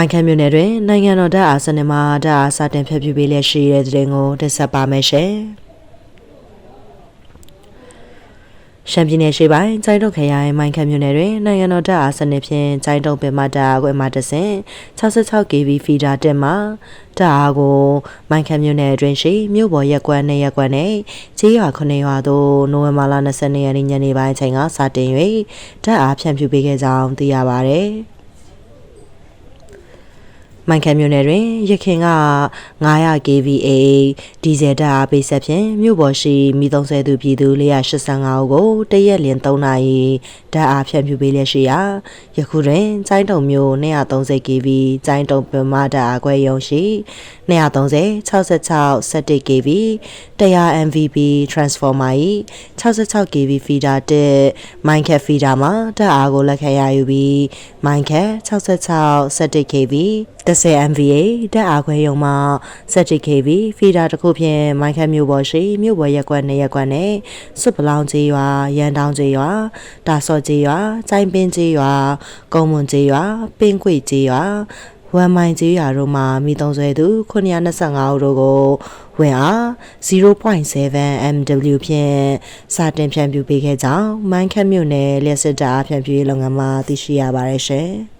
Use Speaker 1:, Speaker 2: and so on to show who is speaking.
Speaker 1: မိုင်ခမ်းမြို့နယ်တွင်နိုင်ငံတော်တပ်အားစနစ်မှာတပ်အားစတင်ဖျက်ပြပေးလျက်ရှိတဲ့တဲ့ကိုတင်ဆက်ပါမယ်ရှင်။ရှမ်းပြည်နယ်ရှိပိုင်းကျိုင်းတုတ်ခရိုင်မိုင်ခမ်းမြို့နယ်တွင်နိုင်ငံတော်တပ်အားစနစ်ဖြင့်ကျိုင်းတုတ်ပင်မတပ်အားကွယ်မှတဆင့် 66kV ဖီဒါတက်မှာတပ်အားကိုမိုင်ခမ်းမြို့နယ်အတွင်းရှိမြို့ပေါ်ရက်ကွက်နဲ့ရက်ကွက်နဲ့ကျေးရွာ9ရွာသို့နိုဝင်ဘာလ22ရက်နေ့ညနေပိုင်းအချိန်ကစတင်၍တပ်အားဖြန့်ဖြူးပေးခဲ့ကြောင်းသိရပါဗျ။ မိုင်ခဲမြို့နယ်တွင်ရခင်က 900 kVA ဒီဇယ်ဓာတ်အားပေးဆက်ဖြင့်မြို့ပေါ်ရှိမိသုံးဆဲသူပြည်သူ485ဦးကိုတရက်လင်3နာရီဓာတ်အားဖြန့်ဖြူးပေးလျက်ရှိရာယခုတွင်ကျိုင်းတုံမြို့230 kV ကျိုင်းတုံပင်မဓာတ်အားခွဲရုံရှိ230 66 17 kV 100 MVP transformer ၏66 kV feeder တက်မိုင်ခဲ feeder မှာဓာတ်အားကိုလက်ခံရယူပြီးမိုင်ခဲ66 17 kV 10 MVA တက်အားခွဲရုံမှာ 70kV ဖီဒါတစ်ခုဖြင့်မိုင်းခတ်မြို့ပေါ်ရှိမြို့ပေါ်ရက်ကွက်နဲ့ရက်ကွက်နဲ့စွပ်ပလောင်ကျေးရွာရန်တောင်ကျေးရွာတာဆော့ကျေးရွာကျိုင်းပင်းကျေးရွာကုန်းမွန်ကျေးရွာပင်းခွေကျေးရွာဝမ်မိုင်ကျေးရွာတို့မှာမိသုံးဆွဲသူ925ဦးတို့ကိုဝင်အား0.7 MW ဖြင့်စတင်ဖြန့်ဖြူးပေးခဲ့ကြောင်းမိုင်းခတ်မြို့နယ်လျှက်စစ်တာဖြန့်ဖြူးရေးလုပ်ငန်းမှသိရှိရပါတယ်ရှင်။